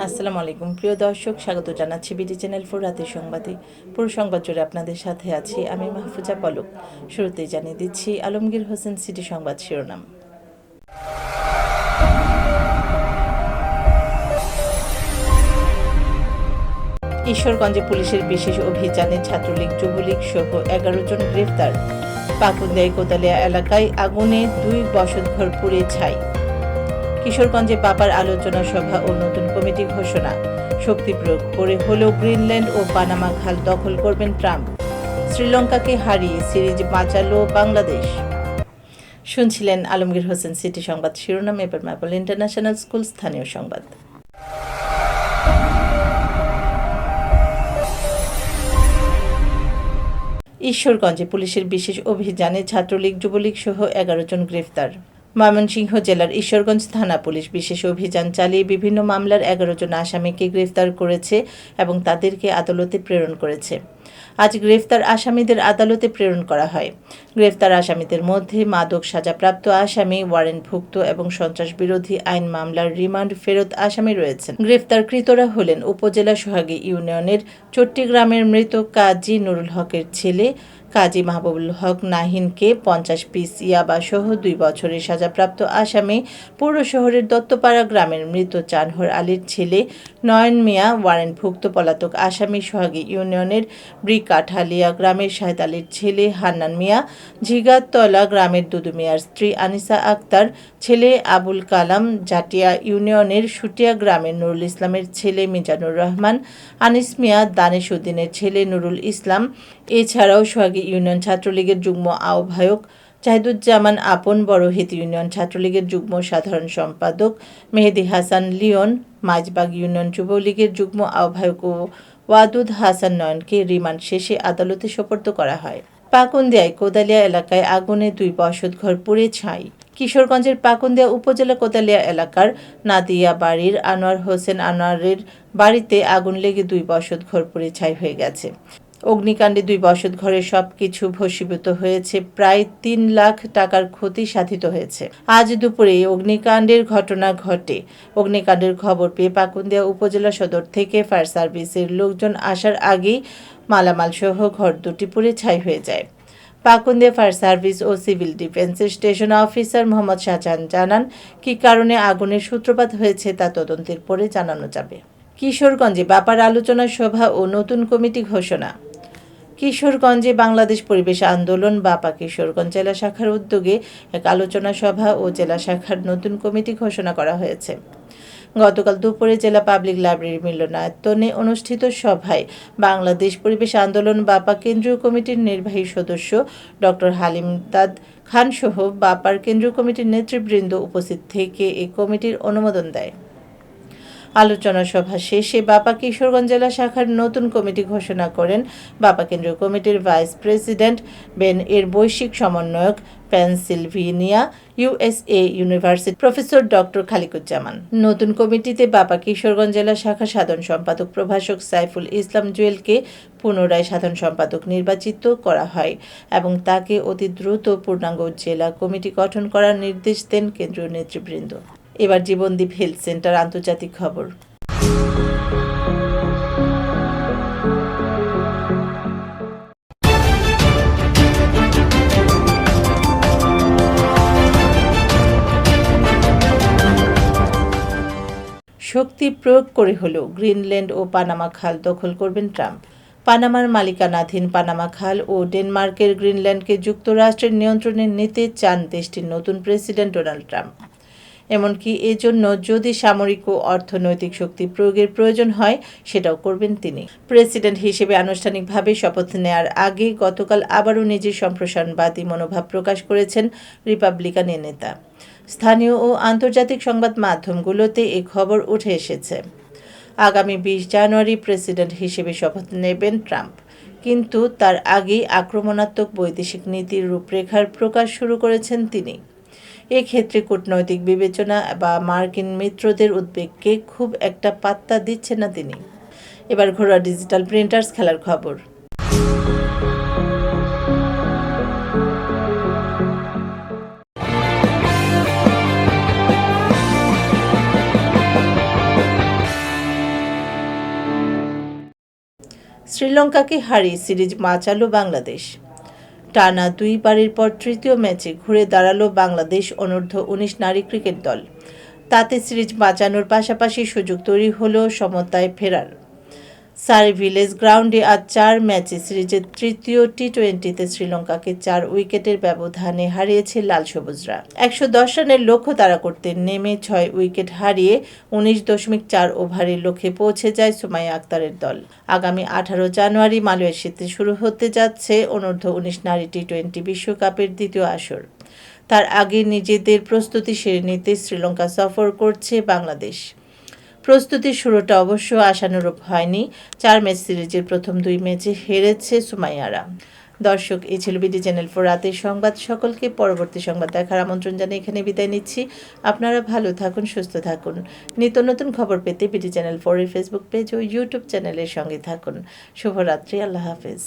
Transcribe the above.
আসসালামু আলাইকুম। প্রিয় দর্শক, স্বাগত জানাচ্ছি বিডি চ্যানেল ফোর রাতের সংবাদে। পুরো সংবাদ জুড়ে আপনাদের সাথে আছি আমি মাহফুজা পলক। শুরুতেই জানিয়ে দিচ্ছি আলমগীর হোসেন সিটি সংবাদ শিরোনাম। ঈশ্বরগঞ্জে পুলিশের বিশেষ অভিযানে ছাত্রলীগ, যুবলীগ সহ এগারো জন গ্রেফতার। পাকুন্দাই কোতালিয়া এলাকায় আগুনে দুই বসতঘর পুড়ে ছাই। কিশোরগঞ্জে বাবার আলোচনা সভা ও নতুন কমিটি ঘোষণা। শক্তি প্রয়োগ করে হলেও গ্রিনল্যান্ড ও পানামা খাল দখল করবেন ট্রাম্প। শ্রীলঙ্কাকে হারিয়ে সিরিজ বাঁচালো বাংলাদেশ। শুনছিলেন আলমগীর হোসেন, সিটি সংবাদ শিরোনাম এবার ম্যাপল ইন্টারন্যাশনাল স্কুল, স্থানীয় সংবাদ। ঈশ্বরগঞ্জে পুলিশের বিশেষ অভিযানে ছাত্রলীগ, যুবলীগ সহ এগারো জন গ্রেফতার। ময়মনসিংহ জেলার ঈশ্বরগঞ্জ থানা পুলিশ বিশেষ অভিযান চালিয়ে বিভিন্ন মামলার এগারো জন আসামিকে গ্রেফতার করেছে এবং তাদেরকে আদালতে প্রেরণ করেছে। আজ গ্রেফতার আসামিদের আদালতে প্রেরণ করা হয়। গ্রেফতার আসামিদের মধ্যে মাদক সাজাপ্রাপ্ত আসামি, ওয়ারেন্টভুক্ত এবং সন্ত্রাস বিরোধী আইন মামলার রিমান্ড ফেরত আসামি রয়েছেন। গ্রেফতারকৃতরা হলেন উপজেলা সোহাগী ইউনিয়নের চট্টিগ্রামের মৃত কাজী নুরুল হকের ছেলে কাজী মাহবুবুল হক নাহিনকে পঞ্চাশ পিস ইয়াবাসহ দুই বছরের সাজাপ্রাপ্ত আসামি পৌর শহরের দত্তপাড়া গ্রামের মৃত চানহর আলীর ছেলে নয়ন মিয়া, ওয়ারেন্টভুক্ত পলাতক আসামি সোহাগী ইউনিয়নের ব্রি কাঠালিয়া গ্রামের শাহেদ আলীর ছেলে হান্নান মিয়া, ঝিগাতলা গ্রামের দুদু মিয়ার স্ত্রী আনিসা আক্তার, ছেলে আবুল কালাম জাটিয়া ইউনিয়নের সুটিয়া গ্রামের নুরুল ইসলামের ছেলে মিজানুর রহমান, আনিস মিয়া দানিশ উদ্দিনের ছেলে নুরুল ইসলাম, এছাড়াও সোহাগী ইউনিয়ন ছাত্রলীগের যুগ্ম আহ্বায়ক জাহিদুজ্জামান আপন, বড়হিত ইউনিয়ন ছাত্রলীগের যুগ্ম সাধারণ সম্পাদক মেহেদি হাসান লিওন মাঝবাগ ইউনিয়ন যুবলীগের যুগ্ম আহ্বায়ক ও ওয়াদুদ হাসান নয়নকে রিমান্ড শেষে আদালতে সোপর্দ করা হয়। পাকুন্দিয়ায় কোদালিয়া এলাকায় আগুনে দুই বসত ঘর পুড়ে ছাই। কিশোরগঞ্জের পাকুন্দিয়া উপজেলা কোদালিয়া এলাকার নাদিয়া বাড়ির আনোয়ার হোসেন আনোয়ারের বাড়িতে আগুন লেগে দুই বসত ঘর পুড়ে ছাই হয়ে গেছে। অগ্নিকাণ্ডে দুই বসত ঘরের সবকিছু ভস্মীভূত হয়েছে। প্রায় তিন লাখ টাকার ক্ষতি সাধিত হয়েছে। আজ দুপুরে অগ্নিকাণ্ডের ঘটনা ঘটে। অগ্নিকাণ্ডের খবর পেয়ে পাকুন্দিয়া উপজেলা সদর থেকে ফায়ার সার্ভিসের লোকজন আসার আগেই মালামাল সহ ঘর দুটি পুড়ে ছাই হয়ে যায়। পাকুন্দিয়া ফায়ার সার্ভিস ও সিভিল ডিফেন্সের স্টেশন অফিসার মোহাম্মদ শাহজাহান জানান, কী কারণে আগুনের সূত্রপাত হয়েছে তা তদন্তের পরে জানানো যাবে। কিশোরগঞ্জে বাপার আলোচনা সভা ও নতুন কমিটি ঘোষণা। কিশোরগঞ্জে বাংলাদেশ পরিবেশ আন্দোলন বাপা কিশোরগঞ্জ জেলা শাখার উদ্যোগে এক আলোচনা সভা ও জেলা শাখার নতুন কমিটি ঘোষণা করা হয়েছে। গতকাল দুপুরে জেলা পাবলিক লাইব্রেরি মিলনায়তনে অনুষ্ঠিত সভায় বাংলাদেশ পরিবেশ আন্দোলন বাপা কেন্দ্রীয় কমিটির নির্বাহী সদস্য ডক্টর হালিম দাদ খান সহ বাপার কেন্দ্রীয় কমিটির নেতৃবৃন্দ উপস্থিত থেকে এই কমিটির অনুমোদন দেয়। আলোচনা সভা শেষে বাপা কিশোরগঞ্জ জেলা শাখার নতুন কমিটি ঘোষণা করেন বাপা কেন্দ্রীয় কমিটির ভাইস প্রেসিডেন্ট, বেন এর বৈশ্বিক সমন্বয়ক Pennsylvania USA university professor doctor Khaliquzzaman. নতুন কমিটিতে বাপা কিশোরগঞ্জ জেলা শাখা সাধারণ সম্পাদক প্রভাষক সাইফুল ইসলাম জুয়েলকে পুনরায় সাধারণ সম্পাদক নির্বাচিত করা হয় এবং তাকে অতি দ্রুত পূর্ণাঙ্গ জেলা কমিটি গঠন করার নির্দেশ দেন কেন্দ্রীয় নেতৃবৃন্দ। এবার জীবনদীপ হেলথ সেন্টার আন্তর্জাতিক খবর। শক্তি প্রয়োগ করে হলেও গ্রিনল্যান্ড ও পানামা খাল দখল করবেন ট্রাম্প। পানামার মালিকানাধীন পানামা খাল ও ডেনমার্কের গ্রিনল্যান্ডকে যুক্তরাষ্ট্রের নিয়ন্ত্রণে নিতে চান দেশটির নতুন প্রেসিডেন্ট ডোনাল্ড ট্রাম্প। এমনকি এজন্য যদি সামরিক ও অর্থনৈতিক শক্তি প্রয়োগের প্রয়োজন হয়, সেটাও করবেন তিনি। প্রেসিডেন্ট হিসেবে আনুষ্ঠানিকভাবে শপথ নেয়ার আগে গতকাল আবারও নিজের সম্প্রসারণবাদী মনোভাব প্রকাশ করেছেন রিপাবলিকান এ নেতা। স্থানীয় ও আন্তর্জাতিক সংবাদ মাধ্যমগুলোতে এ খবর উঠে এসেছে। আগামী বিশ জানুয়ারি প্রেসিডেন্ট হিসেবে শপথ নেবেন ট্রাম্প। কিন্তু তার আগেই আক্রমণাত্মক বৈদেশিক নীতির রূপরেখার প্রকাশ শুরু করেছেন তিনি। এক্ষেত্রে কূটনৈতিক বিবেচনা বা মার্কিন মিত্রদের উদ্বেগকে খুব একটা পাত্তা দিচ্ছে না তিনি। এবার ঘোড়া ডিজিটাল প্রিন্টার্স খেলার খবর। শ্রীলঙ্কাকে হারিয়ে সিরিজ মাচালো বাংলাদেশ। টানা দুই দুইবারের পর তৃতীয় ম্যাচে ঘুরে দাঁড়াল বাংলাদেশ অনূর্ধ্ব উনিশ নারী ক্রিকেট দল। তাতে সিরিজ বাঁচানোর পাশাপাশি সুযোগ তৈরি হলো সমতায় ফেরার। সার ভিলেজ গ্রাউন্ডে আজ চার ম্যাচে সিরিজের তৃতীয় টি টোয়েন্টিতে শ্রীলঙ্কাকে চার উইকেটের ব্যবধানে হারিয়েছে লাল সবুজরা। একশো দশ রানের লক্ষ্য তারা করতে নেমে ছয় উইকেট হারিয়ে উনিশ দশমিক চার ওভারের লক্ষ্যে পৌঁছে যায় সুমাইয়া আক্তারের দল। আগামী আঠারো জানুয়ারি মালয়েশিয়াতে শুরু হতে যাচ্ছে অনূর্ধ্ব উনিশ নারী টি টোয়েন্টি বিশ্বকাপের দ্বিতীয় আসর। তার আগে নিজেদের প্রস্তুতি সেরে নিতে শ্রীলঙ্কা সফর করছে বাংলাদেশ। প্রস্তুতির শুরুটা অবশ্য আশানুরূপ হয়নি। চার ম্যাচ সিরিজের প্রথম দুই ম্যাচে হেরেছে সুমাইয়ারা। দর্শক, এই ছিল বিডি চ্যানেল ফোর রাতের সংবাদ। সকলকে পরবর্তী সংবাদ দেখার আমন্ত্রণ জানিয়ে এখানে বিদায় নিচ্ছি। আপনারা ভালো থাকুন, সুস্থ থাকুন। নিত্য নতুন খবর পেতে বিডি চ্যানেল ফোরের ফেসবুক পেজ ও ইউটিউব চ্যানেলের সঙ্গে থাকুন। শুভরাত্রি, আল্লাহ হাফেজ।